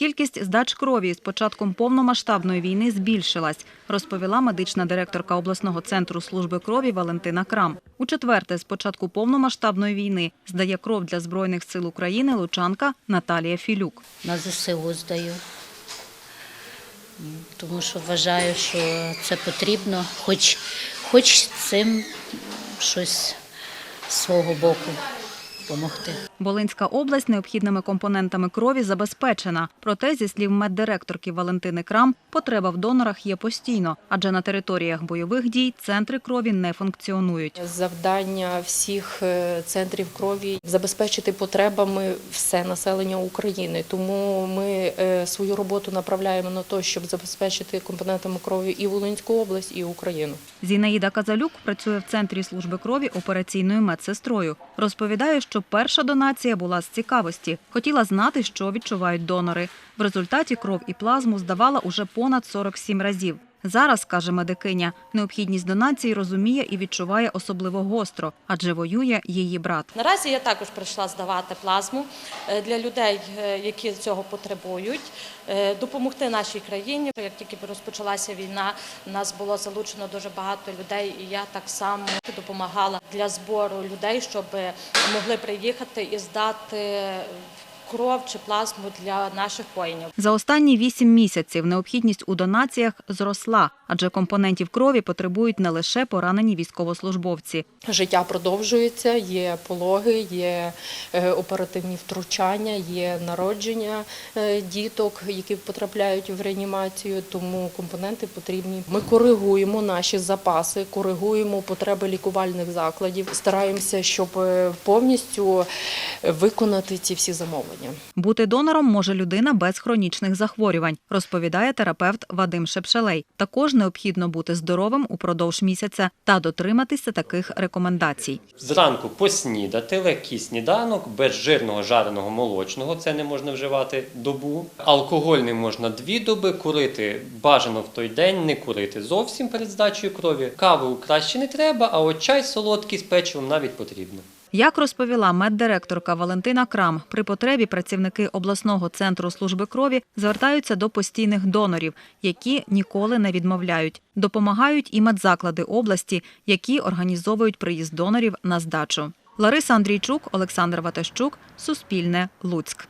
Кількість здач крові з початком повномасштабної війни збільшилась, розповіла медична директорка обласного центру служби крові Валентина Крам. У четверте, з початку повномасштабної війни, здає кров для Збройних сил України лучанка Наталія Філюк. на ЗСУ здаю. Тому що вважаю, що це потрібно, хоч, хоч цим щось з свого боку допомогти. Волинська область необхідними компонентами крові забезпечена. Проте, зі слів меддиректорки Валентини Крам, потреба в донорах є постійно, адже на територіях бойових дій центри крові не функціонують. Завдання всіх е, центрів крові забезпечити потребами все населення України. Тому ми е, свою роботу направляємо на те, щоб забезпечити компонентами крові і Волинську область, і Україну. Зінаїда Казалюк працює в центрі служби крові операційною медсестрою. Розповідає, що перша донація була з цікавості. Хотіла знати, що відчувають донори. В результаті кров і плазму здавала уже понад 47 разів. Зараз, каже медикиня, необхідність донації розуміє і відчуває особливо гостро, адже воює її брат. Наразі я також прийшла здавати плазму е, для людей, е, які цього потребують, е, допомогти нашій країні. Як тільки розпочалася війна, нас було залучено дуже багато людей, і я так само допомагала для збору людей, щоб могли приїхати і здати кров чи плазму для наших воїнів. За останні вісім місяців необхідність у донаціях зросла, адже компонентів крові потребують не лише поранені військовослужбовці. Життя продовжується, є пологи, є е, оперативні втручання, є народження е, діток, які потрапляють в реанімацію. Тому компоненти потрібні. Ми коригуємо наші запаси, коригуємо потреби лікувальних закладів. Стараємося, щоб е, повністю виконати ці всі замовлення. Бути донором може людина без хронічних захворювань, розповідає терапевт Вадим Шепшелей. Також необхідно бути здоровим упродовж місяця та дотриматися таких рекомендацій. Зранку поснідати, легкий сніданок, без жирного жареного молочного, це не можна вживати добу. Алкоголь не можна дві доби, курити бажано в той день, не курити зовсім перед здачею крові. Каву краще не треба, а от чай солодкий з печивом навіть потрібно. Як розповіла меддиректорка Валентина Крам, при потребі працівники обласного центру служби крові звертаються до постійних донорів, які ніколи не відмовляють. Допомагають і медзаклади області, які організовують приїзд донорів на здачу. Лариса Андрійчук, Олександр Ватащук, Суспільне, Луцьк.